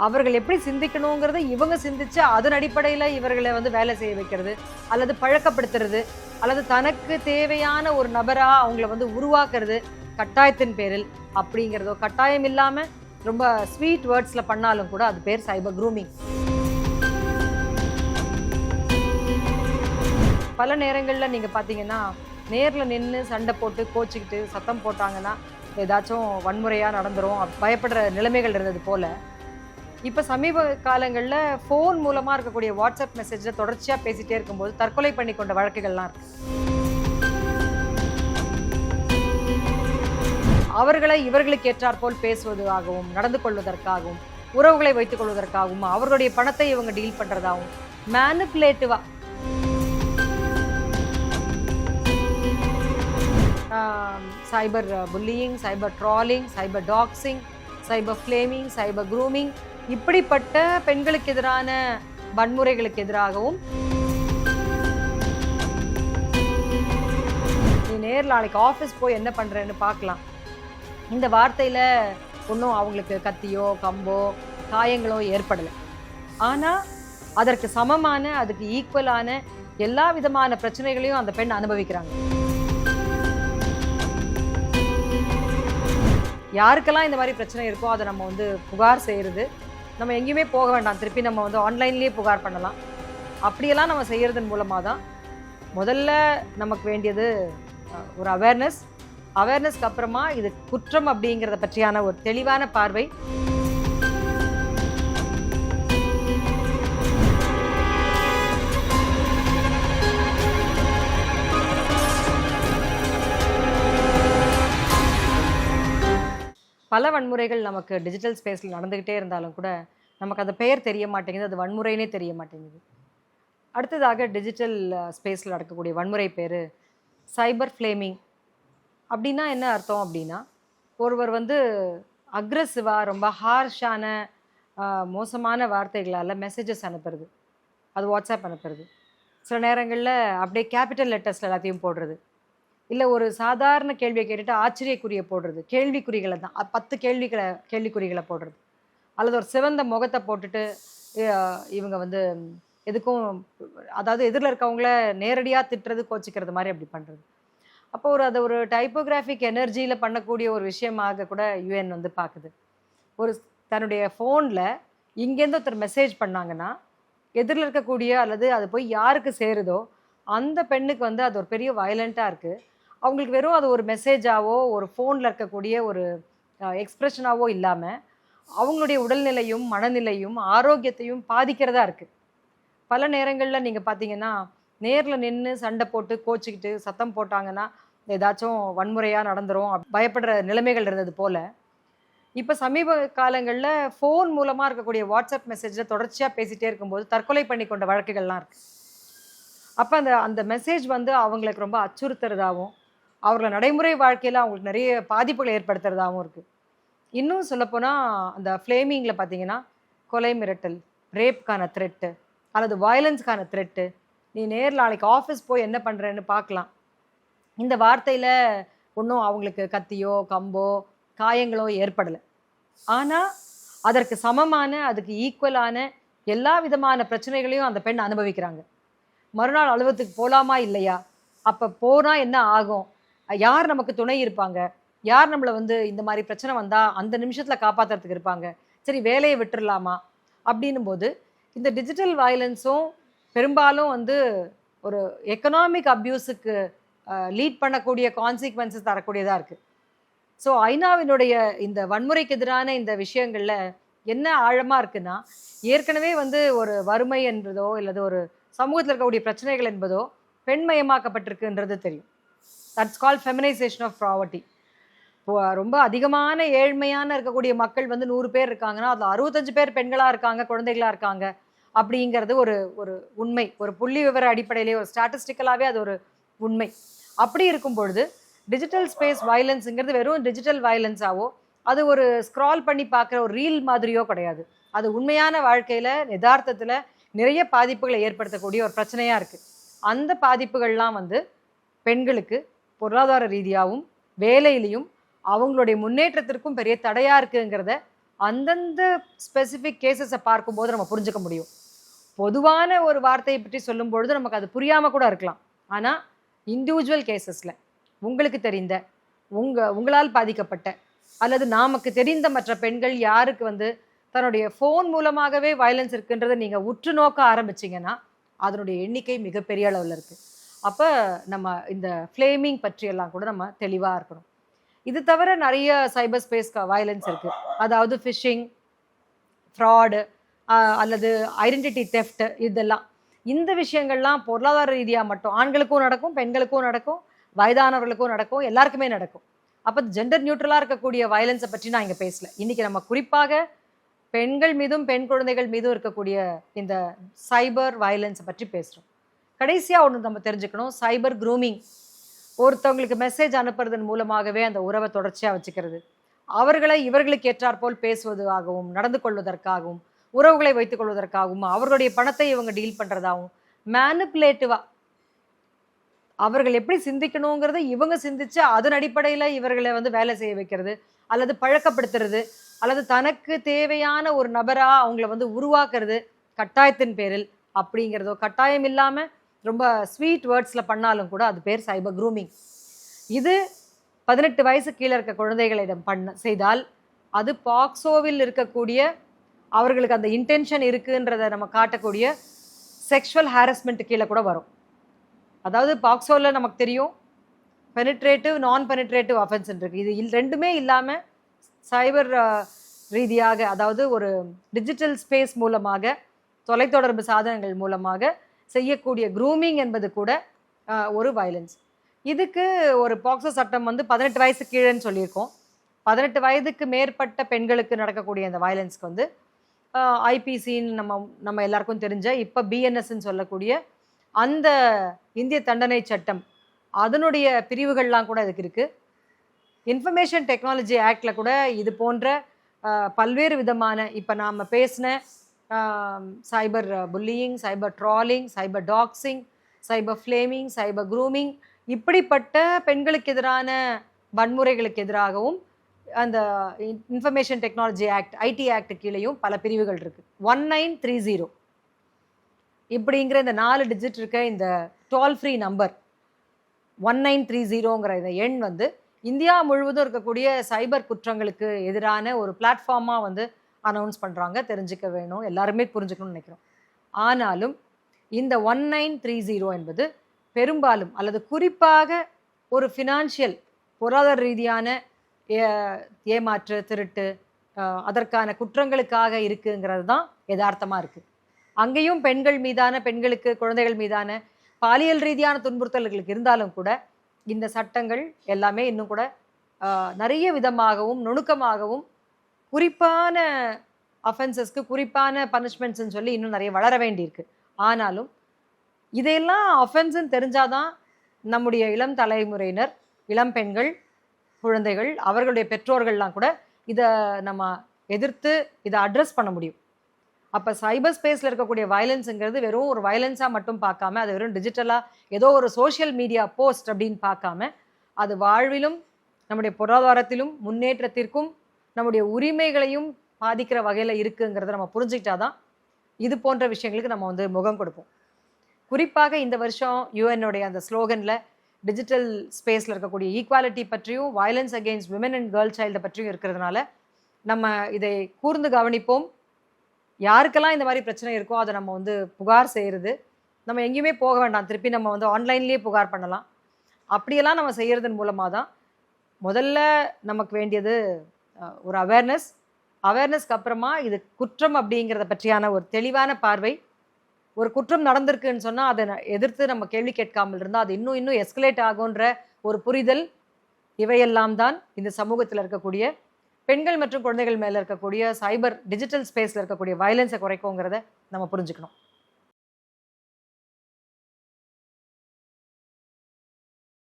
அவர்கள் எப்படி சிந்திக்கணுங்கிறத இவங்க சிந்திச்சு அதன் அடிப்படையில் இவர்களை வந்து வேலை செய்ய வைக்கிறது அல்லது பழக்கப்படுத்துறது அல்லது தனக்கு தேவையான ஒரு நபராக அவங்கள வந்து உருவாக்குறது கட்டாயத்தின் பேரில் அப்படிங்கிறதோ கட்டாயம் இல்லாமல் ரொம்ப ஸ்வீட் வேர்ட்ஸில் பண்ணாலும் கூட அது பேர் சைபர் க்ரூமிங் பல நேரங்களில் நீங்கள் பார்த்தீங்கன்னா நேரில் நின்று சண்டை போட்டு கோச்சிக்கிட்டு சத்தம் போட்டாங்கன்னா ஏதாச்சும் வன்முறையாக நடந்துரும் பயப்படுற நிலைமைகள் இருந்தது போல் இப்போ சமீப காலங்களில் ஃபோன் மூலமாக இருக்கக்கூடிய வாட்ஸ்அப் மெசேஜில் தொடர்ச்சியாக பேசிட்டே இருக்கும்போது தற்கொலை பண்ணி கொண்ட வழக்குகள்லாம் இருக்கு. அவர்களை இவர்களுக்கு ஏற்றாற்போல் பேசுவதாகவும் நடந்து கொள்வதற்காகவும் உறவுகளை வைத்துக் கொள்வதற்காகவும் அவர்களுடைய பணத்தை இவங்க டீல் பண்ணுறதாகவும் மேனுப்புலேட்டிவாக cyber bullying cyber trolling cyber doxing cyber flaming cyber grooming இப்படிப்பட்ட பெண்களுக்கு எதிரான வன்முறைகளுக்கு எதிராகவும் நீ நேரில் நாளைக்கு ஆஃபீஸ் போய் என்ன பண்ணுறேன்னு பார்க்கலாம். இந்த வார்த்தையில் ஒன்றும் அவங்களுக்கு கத்தியோ கம்போ காயங்களோ ஏற்படலை. ஆனால் அதற்கு சமமான அதுக்கு ஈக்குவலான எல்லா விதமான பிரச்சனைகளையும் அந்த பெண் அனுபவிக்கிறாங்க. யாருக்கெல்லாம் இந்த மாதிரி பிரச்சனை இருக்கோ அதை நம்ம வந்து புகார் செய்கிறது நம்ம எங்கேயுமே போக வேண்டாம். திருப்பி நம்ம வந்து ஆன்லைன்லேயே புகார் பண்ணலாம். அப்படியெல்லாம் நம்ம செய்கிறதன் மூலமாக தான் முதல்ல நமக்கு வேண்டியது ஒரு அவேர்னஸ் அவேர்னஸ்க்கு அப்புறமா இது குற்றம் அப்படிங்கிறத பற்றியான ஒரு தெளிவான பார்வை. பல வன்முறைகள் நமக்கு டிஜிட்டல் ஸ்பேஸில் நடந்துக்கிட்டே இருந்தாலும் கூட நமக்கு அந்த பெயர் தெரிய மாட்டேங்குது அது வன்முறைனே தெரிய மாட்டேங்குது. அடுத்ததாக டிஜிட்டல் ஸ்பேஸில் நடக்கக்கூடிய வன்முறை பேர் சைபர் ஃப்ளேமிங் அப்படின்னா என்ன அர்த்தம் அப்படின்னா ஒருவர் வந்து அக்ரஸிவாக ரொம்ப ஹார்ஷான மோசமான வார்த்தைகளால் மெசேஜஸ் அனுப்புறது. அது வாட்ஸ்அப் அனுப்புறது. சில நேரங்களில் அப்படியே கேபிட்டல் லெட்டர்ஸில் எல்லாத்தையும் போடுறது. இல்லை ஒரு சாதாரண கேள்வியை கேட்டுட்டு ஆச்சரியக்குரிய போடுறது. கேள்விக்குறிகளை தான். பத்து கேள்விகளை கேள்விக்குறிகளை போடுறது. அல்லது ஒரு சிவந்த முகத்தை போட்டுட்டு இவங்க வந்து எதுக்கும் அதாவது எதிரில் இருக்கவங்கள நேரடியாக திட்டுறது கோச்சிக்கிறது மாதிரி அப்படி பண்ணுறது அப்போ ஒரு அதை ஒரு டைப்போகிராஃபிக் எனர்ஜியில் பண்ணக்கூடிய ஒரு விஷயமாக கூட யூஎன் வந்து பார்க்குது ஒரு தன்னுடைய ஃபோனில் இங்கேருந்து ஒருத்தர் மெசேஜ் பண்ணாங்கன்னா எதிரில் இருக்கக்கூடிய அல்லது அது போய் யாருக்கு சேருதோ அந்த பெண்ணுக்கு வந்து அது ஒரு பெரிய வயலண்ட்டாக இருக்குது அவங்களுக்கு வெறும் அது ஒரு மெசேஜாவோ ஒரு ஃபோனில் இருக்கக்கூடிய ஒரு எக்ஸ்ப்ரெஷனாவோ இல்லாமல் அவங்களுடைய உடல்நிலையும் மனநிலையும் ஆரோக்கியத்தையும் பாதிக்கிறதா இருக்குது பல நேரங்களில் நீங்கள் பார்த்தீங்கன்னா நேரில் நின்று சண்டை போட்டு கோச்சிக்கிட்டு சத்தம் போட்டாங்கன்னா ஏதாச்சும் வன்முறையாக நடந்துரும் பயப்படுற நிலைமைகள் இருந்தது போல். இப்போ சமீப காலங்களில் ஃபோன் மூலமாக இருக்கக்கூடிய வாட்ஸ்அப் மெசேஜில் தொடர்ச்சியாக பேசிகிட்டே இருக்கும்போது தற்கொலை பண்ணி கொண்ட வழக்குகள்லாம் இருக்குது அப்போ அந்த அந்த மெசேஜ் வந்து அவங்களுக்கு ரொம்ப அச்சுறுத்துறதாகவும் அவர்களை நடைமுறை வாழ்க்கையில் அவங்களுக்கு நிறைய பாதிப்புகளை ஏற்படுத்துறதாகவும் இருக்குது இன்னும் சொல்லப்போனால் அந்த ஃப்ளேமிங்கில் பார்த்தீங்கன்னா கொலை மிரட்டல் ரேப்க்கான த்ரெட்டு அல்லது வயலன்ஸ்க்கான த்ரெட்டு நீ நேரில் நாளைக்கு ஆஃபீஸ் போய் என்ன பண்ணுறேன்னு பார்க்கலாம் இந்த வார்த்தையில் ஒன்றும் அவங்களுக்கு கத்தியோ கம்போ காயங்களோ ஏற்படலை. ஆனால் அதற்கு சமமான அதுக்கு ஈக்குவலான எல்லா விதமான பிரச்சனைகளையும் அந்த பெண் அனுபவிக்கிறாங்க. மறுநாள் அலுவலகத்துக்கு போகலாமா இல்லையா? அப்போ போனால் என்ன ஆகும்? யார் நமக்கு துணை இருப்பாங்க? யார் நம்மளை வந்து இந்த மாதிரி பிரச்சனை வந்தால் அந்த நிமிஷத்தில் காப்பாற்றுறதுக்கு இருப்பாங்க? சரி வேலையை விட்டுடலாமா அப்படின்னும் போது இந்த டிஜிட்டல் வயலன்ஸும் பெரும்பாலும் வந்து ஒரு எக்கனாமிக் அப்யூஸுக்கு லீட் பண்ணக்கூடிய கான்சிக்வன்சஸ் தரக்கூடியதாக இருக்குது ஸோ ஐநாவினுடைய இந்த வன்முறைக்கு எதிரான இந்த விஷயங்களில் என்ன ஆழமாக இருக்குன்னா ஏற்கனவே வந்து ஒரு வறுமை என்பதோ இல்லது ஒரு சமூகத்தில் இருக்கக்கூடிய பிரச்சனைகள் என்பதோ பெண்மயமாக்கப்பட்டிருக்குன்றது தெரியும். That's call feminisation of poverty இப்போ ரொம்ப அதிகமான ஏழ்மையான இருக்கக்கூடிய மக்கள் வந்து நூறு பேர் இருக்காங்கன்னா அதில் அறுபத்தஞ்சு பேர் பெண்களாக இருக்காங்க குழந்தைகளாக இருக்காங்க அப்படிங்கிறது ஒரு ஒரு உண்மை. ஒரு புள்ளி விவர அடிப்படையிலே ஒரு ஸ்டாட்டிஸ்டிக்கலாகவே அது ஒரு உண்மை. அப்படி இருக்கும் பொழுது டிஜிட்டல் ஸ்பேஸ் வயலன்ஸுங்கிறது வெறும் டிஜிட்டல் வயலன்ஸாவோ அது ஒரு ஸ்க்ரால் பண்ணி பார்க்குற ஒரு ரீல் மாதிரியோ கிடையாது. அது உண்மையான வாழ்க்கையில் யதார்த்தத்தில் நிறைய பாதிப்புகளை ஏற்படுத்தக்கூடிய ஒரு பிரச்சனையாக இருக்குது அந்த பாதிப்புகள்லாம் வந்து பெண்களுக்கு பொருளாதார ரீதியாகவும் வேலையிலையும் அவங்களுடைய முன்னேற்றத்திற்கும் பெரிய தடையாக இருக்குங்கிறத அந்தந்த ஸ்பெசிஃபிக் கேசஸை பார்க்கும்போது நம்ம புரிஞ்சுக்க முடியும். பொதுவான ஒரு வார்த்தையை பற்றி சொல்லும் பொழுது நமக்கு அது புரியாமல் கூட இருக்கலாம். ஆனால் இண்டிவிஜுவல் கேசஸில் உங்களுக்கு தெரிந்த உங்கள் உங்களால் பாதிக்கப்பட்ட அல்லது நமக்கு தெரிந்த மற்ற பெண்கள் யாருக்கு வந்து தன்னுடைய ஃபோன் மூலமாகவே வயலன்ஸ் இருக்குன்றதை நீங்கள் உற்று நோக்க ஆரம்பிச்சிங்கன்னா அதனுடைய எண்ணிக்கை மிகப்பெரிய அளவில் இருக்குது அப்போ நம்ம இந்த ஃப்ளேமிங் பற்றியெல்லாம் கூட நம்ம தெளிவாக இருக்கணும். இது தவிர நிறைய சைபர் ஸ்பேஸ் வயலன்ஸ் இருக்குது அதாவது ஃபிஷிங் ஃப்ராடு அல்லது ஐடென்டிட்டி தெஃப்ட் இதெல்லாம். இந்த விஷயங்கள்லாம் பொருளாதார ரீதியாக மட்டும் ஆண்களுக்கும் நடக்கும் பெண்களுக்கும் நடக்கும் வயதானவர்களுக்கும் நடக்கும் எல்லாருக்குமே நடக்கும். அப்போ ஜெண்டர் நியூட்ரலாக இருக்கக்கூடிய வயலன்ஸை பற்றி நான் இங்கே பேசல. இன்றைக்கி நம்ம குறிப்பாக பெண்கள் மீதும் பெண் குழந்தைகள் மீதும் இருக்கக்கூடிய இந்த சைபர் வயலன்ஸை பற்றி பேசுகிறோம் கடைசியாக ஒன்று நம்ம தெரிஞ்சுக்கணும். சைபர் க்ரூமிங். ஒருத்தவங்களுக்கு மெசேஜ் அனுப்புறதன் மூலமாகவே அந்த உறவை தொடர்ச்சியாக வச்சுக்கிறது. அவர்களை இவர்களுக்கு ஏற்றாற்போல் பேசுவதாகவும் நடந்து கொள்வதற்காகவும் உறவுகளை வைத்துக் கொள்வதற்காகவும் அவர்களுடைய பணத்தை இவங்க டீல் பண்ணுறதாகவும் மேனுப்புலேட்டிவாக அவர்கள் எப்படி சிந்திக்கணுங்கிறத இவங்க சிந்திச்சு அதன் அடிப்படையில் இவர்களை வந்து வேலை செய்ய வைக்கிறது அல்லது பழக்கப்படுத்துறது அல்லது தனக்கு தேவையான ஒரு நபராக அவங்கள வந்து உருவாக்குறது கட்டாயத்தின் பேரில் அப்படிங்கிறதோ கட்டாயம் இல்லாமல் ரொம்ப ஸ்வீட் வேர்ட்ஸில் பண்ணாலும் கூட அது பேர் சைபர் க்ரூமிங் இது பதினெட்டு வயசு கீழே இருக்க குழந்தைகளிடம் பண்ண செய்தால் அது பாக்ஸோவில் இருக்கக்கூடிய அவர்களுக்கு அந்த இன்டென்ஷன் இருக்குன்றதை நம்ம காட்டக்கூடிய செக்ஷுவல் ஹாரஸ்மெண்ட் கீழே கூட வரும். அதாவது பாக்ஸோவில் நமக்கு தெரியும் பெனிட்ரேட்டிவ் நான் பெனிட்ரேட்டிவ் அஃபென்ஸ் இருக்குது இது ரெண்டுமே இல்லாமல் சைபர் ரீதியாக அதாவது ஒரு டிஜிட்டல் ஸ்பேஸ் மூலமாக தொலைத்தொடர்பு சாதனங்கள் மூலமாக செய்யக்கூடிய க்ரூமிங் என்பது கூட ஒரு வயலன்ஸ் இதுக்கு ஒரு பாக்ஸோ சட்டம் வந்து பதினெட்டு வயசு கீழேன்னு சொல்லியிருக்கோம். பதினெட்டு வயதுக்கு மேற்பட்ட பெண்களுக்கு நடக்கக்கூடிய அந்த வயலன்ஸ்க்கு வந்து ஐபிசின்னு நம்ம நம்ம எல்லாருக்கும் தெரிஞ்ச இப்போ பிஎன்எஸ்ன்னு சொல்லக்கூடிய அந்த இந்திய தண்டனை சட்டம் அதனுடைய பிரிவுகள்லாம் கூட இதுக்கு இருக்குது இன்ஃபர்மேஷன் டெக்னாலஜி ஆக்டில் கூட இது போன்ற பல்வேறு விதமான இப்போ நாம் பேசின cyber bullying cyber trolling cyber doxing cyber flaming cyber grooming இப்படிப்பட்ட பெண்களுக்கு எதிரான வன்முறைகளுக்கு எதிராகவும் அந்த information technology act IT act கீழேயும் பல பிரிவுகள் இருக்குது ஒன் நைன் த்ரீ ஜீரோ இப்படிங்கிற இந்த நாலு டிஜிட் இருக்க இந்த toll free number one nine three ஜீரோங்கிற இந்த எண் வந்து இந்தியா முழுவதும் இருக்கக்கூடிய சைபர் குற்றங்களுக்கு எதிரான ஒரு பிளாட்ஃபார்மாக வந்து அனௌன்ஸ் பண்ணுறாங்க தெரிஞ்சுக்க வேணும் எல்லாருமே புரிஞ்சுக்கணும்னு நினைக்கிறோம். ஆனாலும் இந்த ஒன் நைன் த்ரீ ஜீரோ என்பது பெரும்பாலும் அல்லது குறிப்பாக ஒரு ஃபினான்ஷியல் பொருளாதார ரீதியான ஏ- ஏமாற்று திருட்டு அதற்கான குற்றங்களுக்காக இருக்குங்கிறது தான் யதார்த்தமாக இருக்குது அங்கேயும் பெண்கள் மீதான பெண்களுக்கு குழந்தைகள் மீதான பாலியல் ரீதியான துன்புறுத்தல்களுக்கு இருந்தாலும் கூட இந்த சட்டங்கள் எல்லாமே இன்னும் கூட நிறைய விதமாகவும் நுணுக்கமாகவும் குறிப்பான அஃபென்சஸ்க்கு குறிப்பான பனிஷ்மெண்ட்ஸ்ன்னு சொல்லி இன்னும் நிறைய வளர வேண்டியிருக்கு. ஆனாலும் இதையெல்லாம் அஃபென்ஸ்ன்னு தெரிஞ்சாதான் நம்முடைய இளம் தலைமுறையினர் இளம் பெண்கள் குழந்தைகள் அவர்களுடைய பெற்றோர்கள்லாம் கூட இதை நம்ம எதிர்த்து இதை அட்ரஸ் பண்ண முடியும். அப்போ சைபர் ஸ்பேஸில் இருக்கக்கூடிய வயலன்ஸுங்கிறது வெறும் ஒரு வயலன்ஸாக மட்டும் பார்க்காம அது வெறும் டிஜிட்டலாக ஏதோ ஒரு சோஷியல் மீடியா போஸ்ட் அப்படின்னு பார்க்காம அது வாழ்விலும் நம்முடைய பொருளாதாரத்திலும் முன்னேற்றத்திற்கும் நம்முடைய உரிமைகளையும் பாதிக்கிற வகையில் இருக்குங்கிறத நம்ம புரிஞ்சுக்கிட்டாதான் இது போன்ற விஷயங்களுக்கு நம்ம வந்து முகம் கொடுப்போம். குறிப்பாக இந்த வருஷம் யூஎன்னுடைய அந்த ஸ்லோகனில் டிஜிட்டல் ஸ்பேஸில் இருக்கக்கூடிய ஈக்குவாலிட்டி பற்றியும் violence against women and girl சைல்டை பற்றியும் இருக்கிறதுனால நம்ம இதை கூர்ந்து கவனிப்போம். யாருக்கெல்லாம் இந்த மாதிரி பிரச்சனை இருக்கோ அதை நம்ம வந்து புகார் செய்கிறது நம்ம எங்கேயுமே போக வேண்டாம். திருப்பி நம்ம வந்து ஆன்லைன்லேயே புகார் பண்ணலாம். அப்படியெல்லாம் நம்ம செய்கிறதன் மூலமாக தான் முதல்ல நமக்கு வேண்டியது ஒரு அவேர்னஸ் அவேர்னஸ்க்கு அப்புறமா இது குற்றம் அப்படிங்கிறத பற்றியான ஒரு தெளிவான பார்வை. ஒரு குற்றம் நடந்திருக்குன்னு சொன்னால் அதை எதிர்த்து நம்ம கேள்வி கேட்காமல் இருந்தால் அது இன்னும் இன்னும் எஸ்கலேட் ஆகுன்ற ஒரு புரிதல் இவையெல்லாம் தான் இந்த சமூகத்தில் இருக்கக்கூடிய பெண்கள் மற்றும் குழந்தைகள் மேலே இருக்கக்கூடிய சைபர் டிஜிட்டல் ஸ்பேஸில் இருக்கக்கூடிய வயலன்ஸை குறைக்குங்கிறத நம்ம புரிஞ்சுக்கணும்.